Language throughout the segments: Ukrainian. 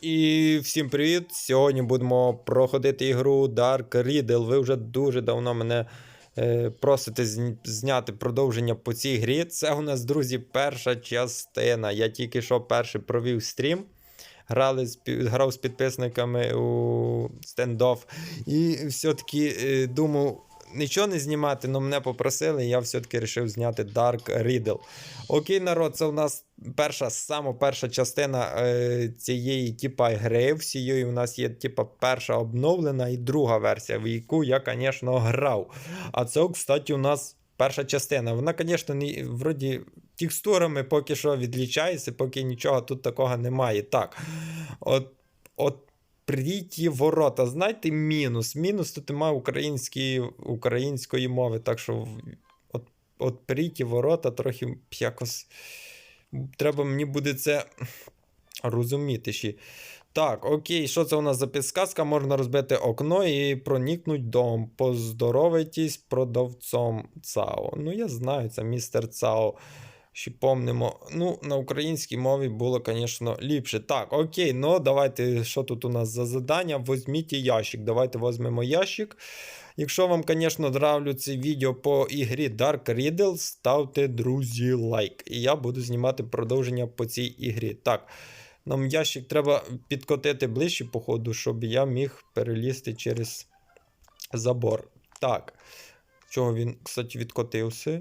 І всім привіт! Сьогодні будемо проходити ігру Dark Riddle. Ви вже дуже давно мене е, просите зняти продовження по цій грі. Це у нас, друзі, перша частина. Я тільки що перший провів стрім. Грали з, грав з підписниками у стендофф. І все-таки е, думав. Нічого не знімати, але мене попросили, і я все-таки вирішив зняти Dark Riddle. Окей, народ, це у нас перша, сама перша частина е, цієї типа гри. Всієї у нас є типа перша обновлена і друга версія, в яку я, звісно, грав. А це, кстати, у нас перша частина. Вона, звісно, не вроді текстурами поки що відлічається, поки нічого тут такого немає. Так. От, от Пріті ворота. Знаєте, мінус. Мінус тут немає української, української мови. Так що от, от пріті ворота трохи якось. Треба мені буде це розуміти ще. Так, окей, що це у нас за підсказка? Можна розбити окно і проникнути в дом. Поздоровайтесь продавцом ЦАО. Ну, я знаю, це містер ЦАО. Ще помнимо. Ну, на українській мові було, звісно, ліпше. Так, окей, ну давайте, що тут у нас за задання? Возьміть ящик. Давайте візьмемо ящик. Якщо вам, звісно, нравляться відео по ігрі Dark Riddle, ставте, друзі, лайк. І я буду знімати продовження по цій ігрі. Так, нам ящик треба підкотити ближче, походу, щоб я міг перелізти через забор. Так. Чого він, кстати, відкотився?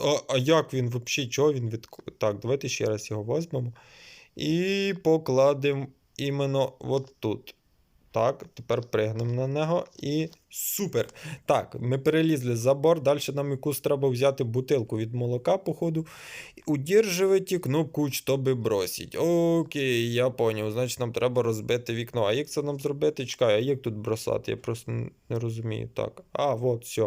А, а як він взагалі? Чого він відкотився? Так, давайте ще раз його візьмемо. І покладемо іменно от тут. Так, тепер пригнемо на нього і супер. Так, ми перелізли забор. Далі нам якусь треба взяти бутилку від молока, походу. Удерживайте кнопку, щоб бросить. Окей, я поняв. Значить, нам треба розбити вікно. А як це нам зробити? Чекай, а як тут бросати? Я просто не розумію. Так. А, от, все.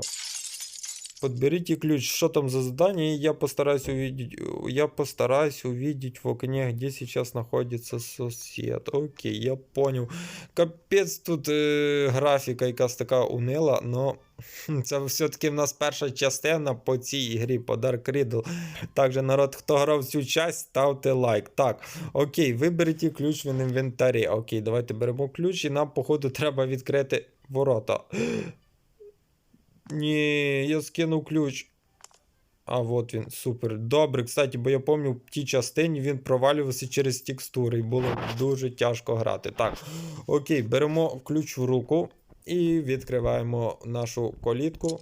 Подберите ключ, что там за задание, я постараюсь увидеть, я постараюсь увидеть в окне, где сейчас находится сосед. Окей, я понял. Капець тут е, графіка якась така унила, но це все-таки в нас перша частина по цій грі, по Dark Riddle. Также, народ, хто грав цю часть, ставте лайк. Так, окей, виберіть ключ в інвентарі. Окей, давайте беремо ключ, і нам, походу, треба відкрити ворота. Ні, я скинув ключ. А, от він, супер. Добре, кстати, бо я пам'ятаю, в тій частині він провалювався через текстури, і було дуже тяжко грати. Так, окей, беремо ключ в руку і відкриваємо нашу колітку.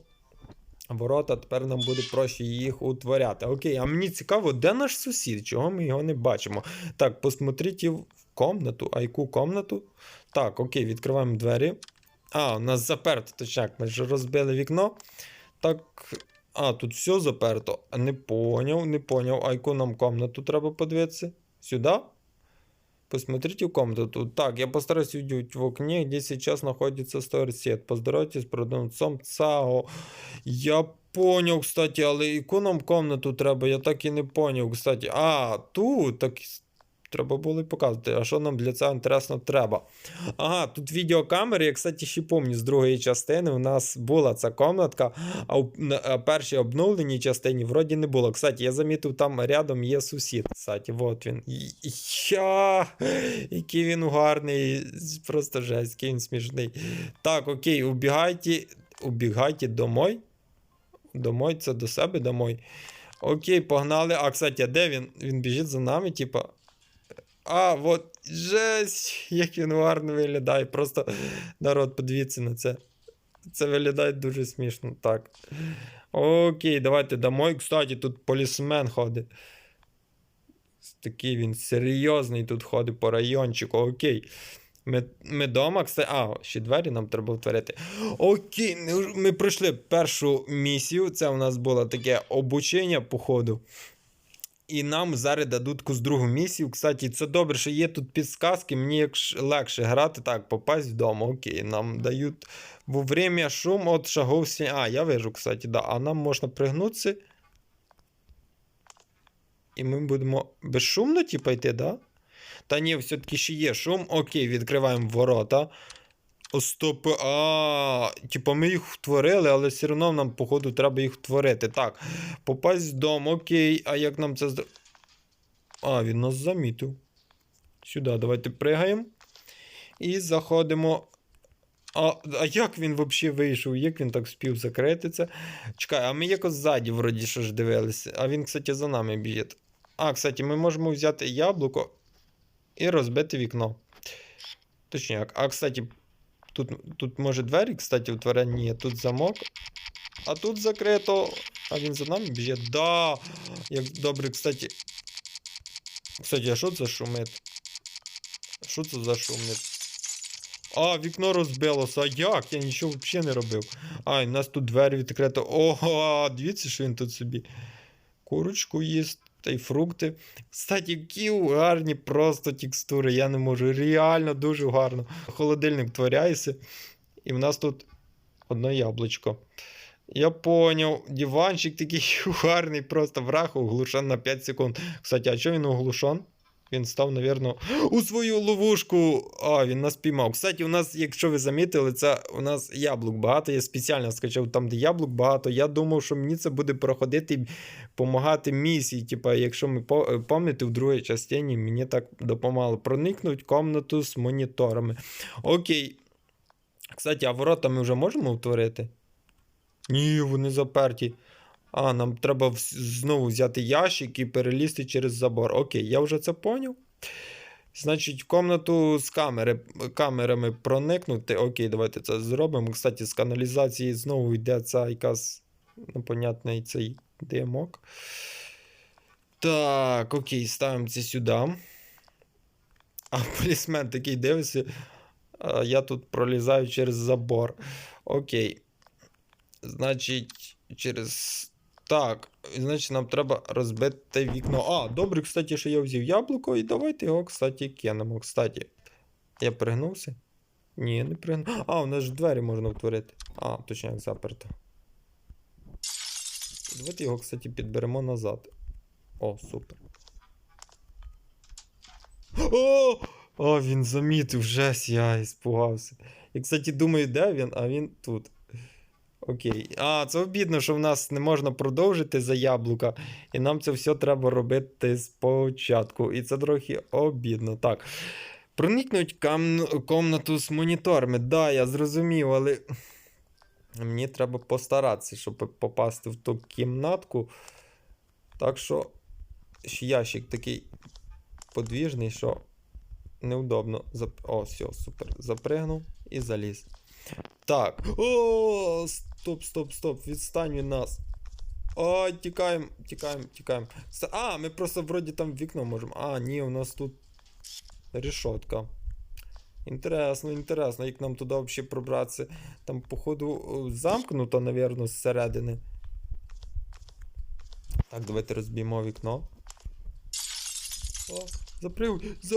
Ворота, тепер нам буде проще їх утворяти. Окей, а мені цікаво, де наш сусід? Чого ми його не бачимо? Так, посмотрите в комнату. А яку комнату? Так, окей, відкриваємо двері. А, у нас заперто, точняк, ми ж розбили вікно. Так. А, тут все заперто. Не поняв, не поняв. А яку нам комнату треба подивитися? Сюди? Посмотрите в комнату. Так, я постараюсь увидеть в окне, где сейчас находится сторсет. Поздоровайтесь с продавцом ЦАО. Я поняв, кстати, але яку нам комнату треба? Я так і не поняв, кстати. А, тут, так треба було показувати. А що нам для цього інтересно треба? Ага, тут відеокамери, я, кстати, ще пам'ятаю, з другої частини у нас була ця комнатка, а а першій обновленій частині вроді не було. Кстати, я замітив, там рядом є сусід. Кстати, от він. Я, який він гарний, просто жесть, який він смішний. Так, окей, убігайте, убігайте домой. Домой, це до себе домой. Окей, погнали. А, кстати, а де він? Він біжить за нами, типа. А, от, жесть, як він гарно виглядає. Просто народ, подивіться на це. Це виглядає дуже смішно. Так. Окей, давайте домой. Кстати, тут полісмен ходить. Такий він серйозний тут ходить по райончику. Окей. Ми, ми дома, кстати. А, ще двері нам треба втворити. Окей, ми пройшли першу місію. Це у нас було таке обучення, походу. І нам зараз дадуть якусь другу місію. Кстати, це добре, що є тут підсказки. Мені легше грати, так, попасть вдома. Окей, нам дають время шум от шагов сі- А, я вижу, кстати, да. А нам можна пригнутися. І ми будемо безшумно, типа, йти, да? Та ні, все-таки ще є шум. Окей, відкриваємо ворота. Стоп. А, типа ми їх втворили, але все одно нам, походу, треба їх втворити. Так, попасть в дом, окей. А як нам це А, він нас замітив. Сюди, давайте пригаємо. І заходимо. А, а як він взагалі вийшов? Як він так спів закрити це? Чекай, а ми якось ззаді вроді що ж дивилися. А він, кстати, за нами біжить. А, кстати, ми можемо взяти яблуко і розбити вікно. Точняк. А, кстати, тут, тут може двері, кстати, утворені. Ні, тут замок. А тут закрито. А він за нами біжить. Да! Як добре, кстати. Кстати, а що це шумить? Що це за шумить? А, вікно розбилося. А як? Я нічого взагалі не робив. А, в нас тут двері відкрито. Ого, дивіться, що він тут собі. Курочку їсть, та й фрукти. Кстати, які гарні просто текстури. Я не можу. Реально дуже гарно. Холодильник творяється. І в нас тут одне яблучко. Я поняв, диванчик такий гарний, просто враг оглушен на 5 секунд. Кстати, а чого він оглушен? Він став, напевно, у свою ловушку. А, він нас піймав. Кстати, у нас, якщо ви замітили, це у нас яблук багато. Я спеціально скачав там, де яблук багато. Я думав, що мені це буде проходити, допомагати місії. Типа, якщо ми по- пам'ятаєте, в другій частині мені так допомагало проникнути в комнату з моніторами. Окей. Кстати, а ворота ми вже можемо утворити? Ні, вони заперті. А, нам треба знову взяти ящик і перелізти через забор. Окей, я вже це поняв. Значить, в комнату з камери, камерами проникнути. Окей, давайте це зробимо. Кстати, з каналізації знову йде ця якась непонятний цей димок. Так, окей, ставимо це сюди. А полісмен такий дивиться. Я тут пролізаю через забор. Окей. Значить, через. Так, значить, нам треба розбити вікно. А, добре, кстати, що я взяв яблуко, і давайте його, кстати, кинемо. Кстати, я пригнувся? Ні, не пригнув. А, у нас ж двері можна втворити. А, точно як заперто. Давайте його, кстати, підберемо назад. О, супер. О! О, він замітив, жесть, я іспугався. І, кстати, думаю, де він, а він тут. Окей. А, це обідно, що в нас не можна продовжити за яблука, і нам це все треба робити спочатку. І це трохи обідно. Так. Проникнуть кам... комнату з моніторами. Да, я зрозумів, але мені треба постаратися, щоб попасти в ту кімнатку. Так що ящик такий подвіжний, що неудобно. Зап... О, все, супер. Запригнув і заліз. Так. О, стоп, стоп, стоп. Відстань від нас. О, тікаємо, тікаємо, тікаємо. А, ми просто вроді там вікно можемо. А, ні, у нас тут решетка. Інтересно, інтересно, як нам туди взагалі пробратися. Там, походу, замкнуто, напевно, зсередини. Так, давайте розб'ємо вікно. О, заприв. За...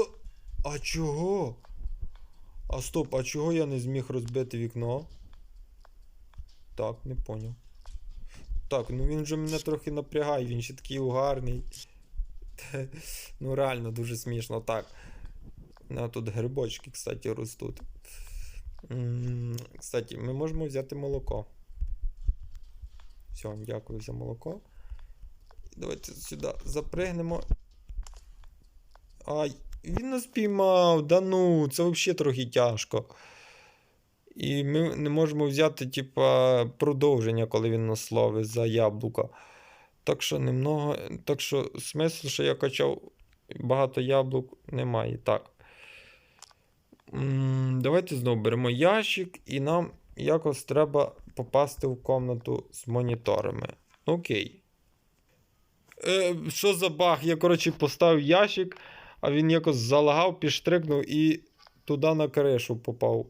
А чого? А стоп, а чого я не зміг розбити вікно? Так, не поняв. Так, ну він же мене трохи напрягає, він ще такий угарний. Ну реально дуже смішно. Так. Ну, тут грибочки, кстати, ростуть. Кстати, ми можемо взяти молоко. Все, дякую за молоко. Давайте сюди запригнемо. Ай, він нас піймав, да ну, це взагалі трохи тяжко. І ми не можемо взяти, типа, продовження, коли він нас ловить за яблука. Так що немного. Так що смисл, що я качав багато яблук, немає. Так. Давайте знову беремо ящик, і нам якось треба попасти в комнату з моніторами. Окей. Е, що за баг? Я, коротше, поставив ящик, а він якось залагав, підштрикнув і туди на кришу попав.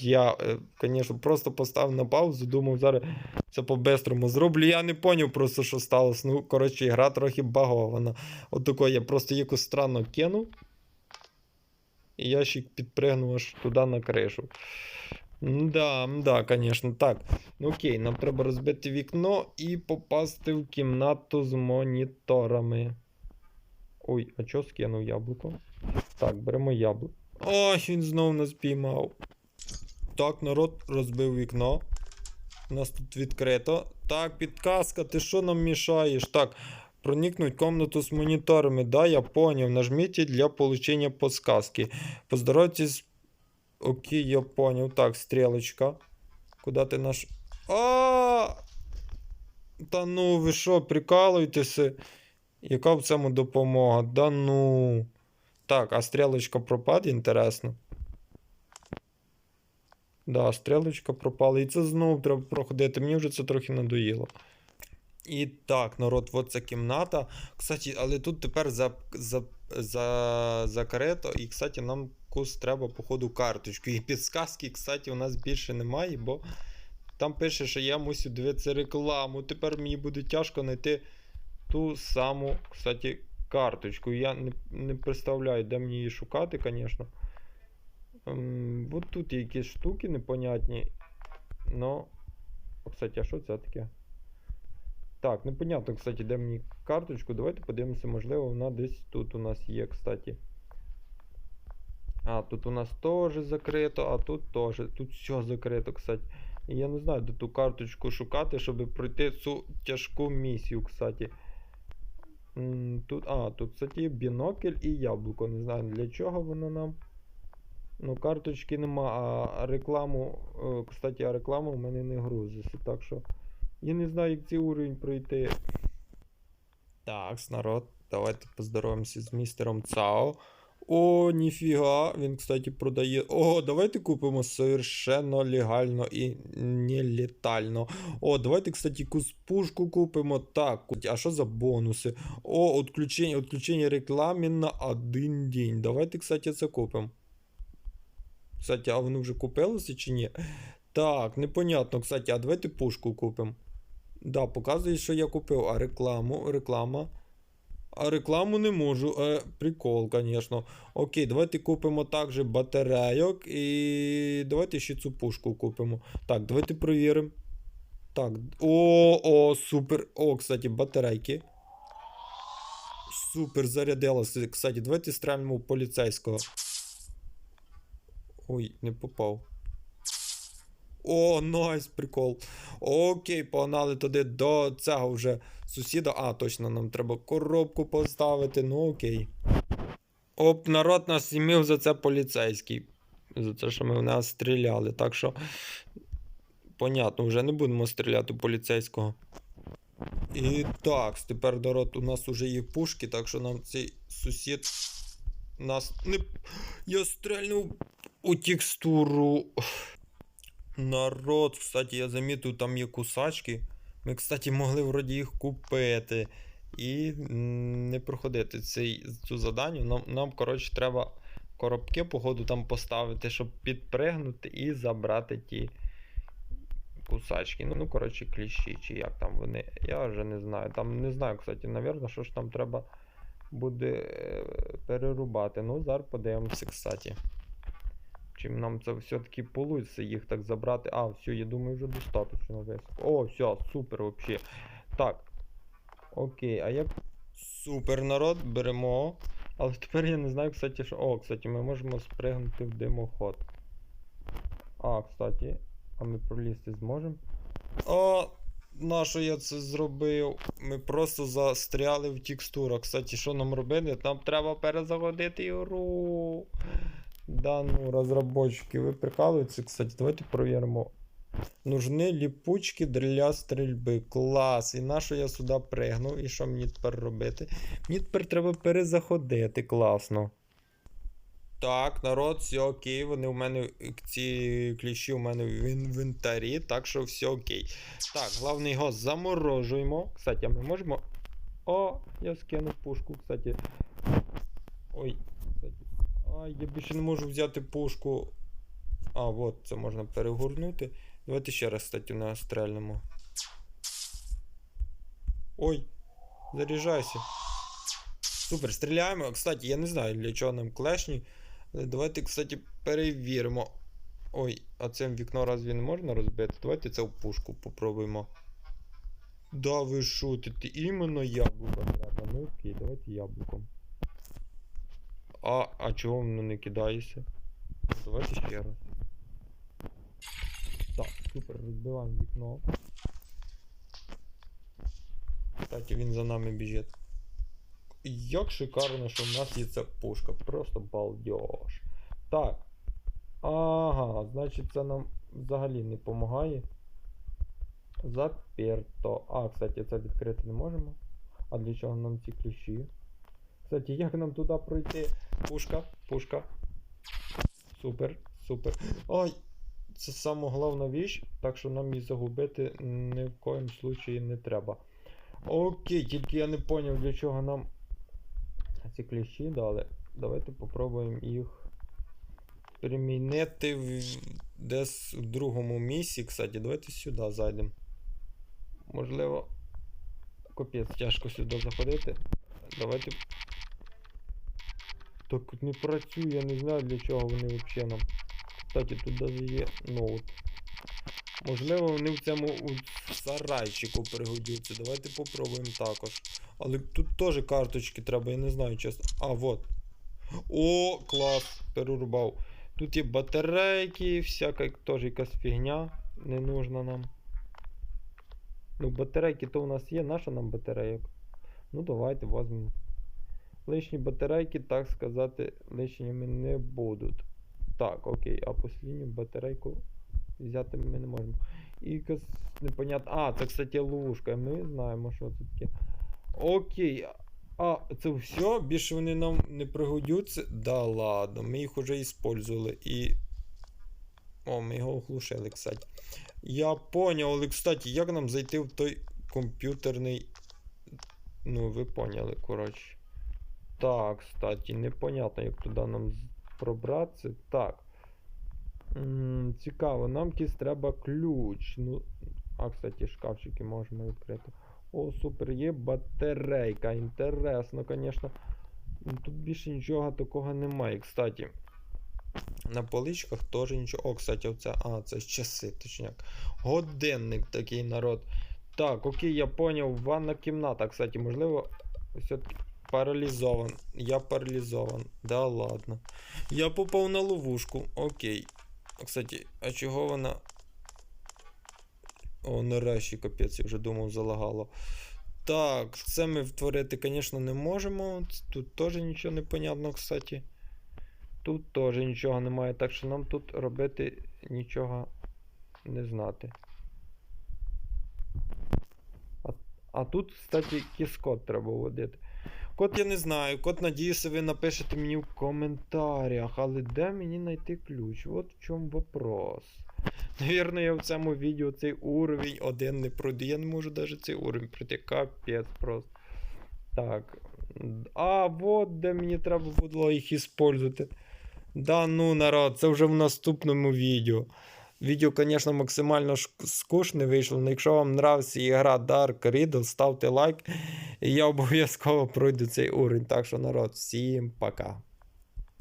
Я, звісно, просто поставив на паузу, думав, зараз це по-бистрому зроблю. Я не поняв просто, що сталося. Ну, коротше, гра трохи багована. От тако я просто якось странно кинув. І ящик підпригнув аж туди на кришу. Да, да, звісно, так. Ну окей, нам треба розбити вікно і попасти в кімнату з моніторами. Ой, а чого скинув яблуко? Так, беремо яблуко. Ой, він знов нас піймав. Так, народ розбив вікно. У нас тут відкрито. Так, підказка, ти що нам мішаєш? Так, проникнуть в комнату з моніторами. Да, я поняв. Нажмите для получения подсказки. Поздоровайтесь Окей, я понял. Так, стрілочка. Куда ти наш. А! Та ну, ви що, прикалуєтеся? Яка в цьому допомога? Да ну. Так, а стрілочка пропаде, інтересно. Да, стрілочка пропала. І це знову треба проходити. Мені вже це трохи надоїло. І так, народ, от ця кімната. Кстати, але тут тепер за, за, за, закрито. І, кстати, нам кус треба, походу, карточку. І підсказки, кстати, у нас більше немає, бо там пише, що я мусю дивитися рекламу. Тепер мені буде тяжко знайти ту саму, кстати, карточку. Я не, не представляю, де мені її шукати, звісно. Ем, от тут є якісь штуки непонятні. Но. Кстати, а що це таке? Так, непонятно, кстати, де мені карточку. Давайте подивимося, можливо, вона десь тут у нас є, кстати. А, тут у нас теж закрито, а тут теж. Тут все закрито, кстати. І я не знаю, де ту карточку шукати, щоб пройти цю тяжку місію, кстати. Тут, а, тут, кстати, бінокль і яблуко. Не знаю, для чого воно нам. Ну, карточки нема, а рекламу. е, Кстати, а реклама в мене не грузиться. Так що. Я не знаю, як цей уровень пройти. Так, народ, давайте поздороваємося з містером Цао. О, ніфіга, він, кстати, продає. О, давайте купимо совершенно легально і нелетально. О, давайте, кстати, пушку купимо. Так, а що за бонуси? О, отключення, отключення реклами на один день. Давайте, кстати, це купимо. Кстати, а воно вже купилося чи ні? Так, непонятно, кстати, а давайте пушку купимо. Да, показує, що я купив, а рекламу, реклама. А рекламу не можу. Е, прикол, звісно. Окей, давайте купимо також батарейок і давайте ще цю пушку купимо. Так, давайте перевіримо. Так, о, о, супер. О, кстати, батарейки. Супер, зарядилося. Кстати, давайте стрельнемо поліцейського. Ой, не попав. О, найс, прикол. Окей, погнали туди до цього вже сусіда. А, точно, нам треба коробку поставити. Ну окей. Оп, народ нас імів за це поліцейський. За те, що ми в нас стріляли. Так що. Понятно, вже не будемо стріляти поліцейського. І так, тепер народ, у нас вже є пушки, так що нам цей сусід нас не. Я стрельнув у текстуру. Народ, кстати, я замітив, там є кусачки. Ми, кстати, могли вроді їх купити і не проходити цей, цю заданню. Нам, нам, коротше, треба коробки, походу, там поставити, щоб підпригнути і забрати ті кусачки. Ну, ну, коротше, кліщі, чи як там вони. Я вже не знаю. Там не знаю, кстати, навірно, що ж там треба буде е, перерубати. Ну, зараз подивимося, кстати. Чим нам це все-таки получится їх так забрати. А, все, я думаю, вже достатньо високо. О, все, супер вообще. Так. Окей, а як. Супер народ, беремо. Але тепер я не знаю, кстати, що. О, кстати, ми можемо спригнути в димоход. А, кстати, а ми пролізти зможемо. О, на що я це зробив? Ми просто застряли в текстурах. Кстати, що нам робити? Нам треба перезагодити ігру. Да, ну, разработчики, ви прикалуєтеся, кстати, давайте перевіримо. Нужны ліпучки для стрільби. Клас. І на що я сюди пригнув? І що мені тепер робити? Мені тепер треба перезаходити. Класно. Так, народ, все окей. Вони у мене ці кліщі у мене в інвентарі, так що все окей. Так, головне його заморожуємо. Кстати, ми можемо. О, я скинув пушку, кстати. Ой. А, я більше не можу взяти пушку. А, от, це можна перегорнути. Давайте ще раз, кстати, на стрельному. Ой, заряджайся. Супер, стріляємо. Кстати, я не знаю, для чого нам клешні. Давайте, кстати, перевіримо. Ой, а цим вікно разві не можна розбити? Давайте це в пушку попробуємо. Да, ви шутите, іменно яблуко треба. Ну окей, давайте яблуком. А, а чого воно не кидається? Давайте ще раз. Так, супер, розбиваємо вікно. Кстати, він за нами біжить. Як шикарно, що в нас є ця пушка. Просто балдеж. Так. Ага, значить це нам взагалі не допомагає. Заперто. А, кстати, це відкрити не можемо. А для чого нам ці ключі? Кстати, як нам туди пройти? Пушка, пушка. Супер, супер. Ой! Це саме головна віч, так що нам її загубити ні в коїм случаї не треба. Окей, тільки я не зрозумів, для чого нам ці ключі дали. Давайте попробуємо їх примінити десь в другому місці. Кстати, давайте сюди зайдемо. Можливо. Капець, тяжко сюди заходити. Давайте. Так не працює, я не знаю для чого вони взагалі нам. Кстати, тут навіть є ноут. Можливо, вони в цьому у сарайчику пригодяться. Давайте попробуємо також. Але тут теж карточки треба, я не знаю чесно. А, вот. О, клас! Перерубав. Тут є батарейки, всяка теж якась фігня не нужна нам. Ну, батарейки то у нас є, наша нам батарейок. Ну, давайте візьмемо. Лишні батарейки, так сказати, лишніми не будуть. Так, окей, а послідню батарейку взяти ми не можемо. І непонятно. А, це, кстати, ловушка. Ми знаємо, що це таке. Окей. А, це все? Більше вони нам не пригодяться? Да ладно, ми їх уже использували і. О, ми його оглушили, кстати. Я поняв, але, кстати, як нам зайти в той комп'ютерний. Ну, ви поняли, коротше. Так, кстати, непонятно, як туди нам пробратися. Так. Цікаво, нам якийсь треба ключ. Ну, а, кстати, шкафчики можемо відкрити. О, супер, є батарейка. Інтересно, звісно. Тут більше нічого такого немає. Кстати, на поличках теж нічого. О, кстати, оце. А, це часи, точняк. Годинник такий народ. Так, окей, я поняв. Ванна кімната, кстати, можливо, все-таки паралізован. Я паралізован. Да ладно. Я попав на ловушку. Окей. Кстати, а чого вона. О, нарешті, капець, я вже думав, залагало. Так, це ми втворити, звісно, не можемо. Тут теж нічого не понятно, кстати. Тут теж нічого немає, так що нам тут робити нічого не знати. А, тут, кстати, якийсь код треба вводити. Код я не знаю. Код, надіюся, ви напишете мені в коментарях. Але де мені знайти ключ? От в чому вопрос. Навірно, я в цьому відео цей уровень один не пройду. Я не можу навіть цей уровень пройти. Капець просто. Так. А, вот де мені треба було їх іспользувати. Да ну, народ, це вже в наступному відео. Відео, звісно, максимально скучне вийшло, але якщо вам нравиться ігра Dark Riddle, ставте лайк, і я обов'язково пройду цей уровень. Так що, народ, всім пока.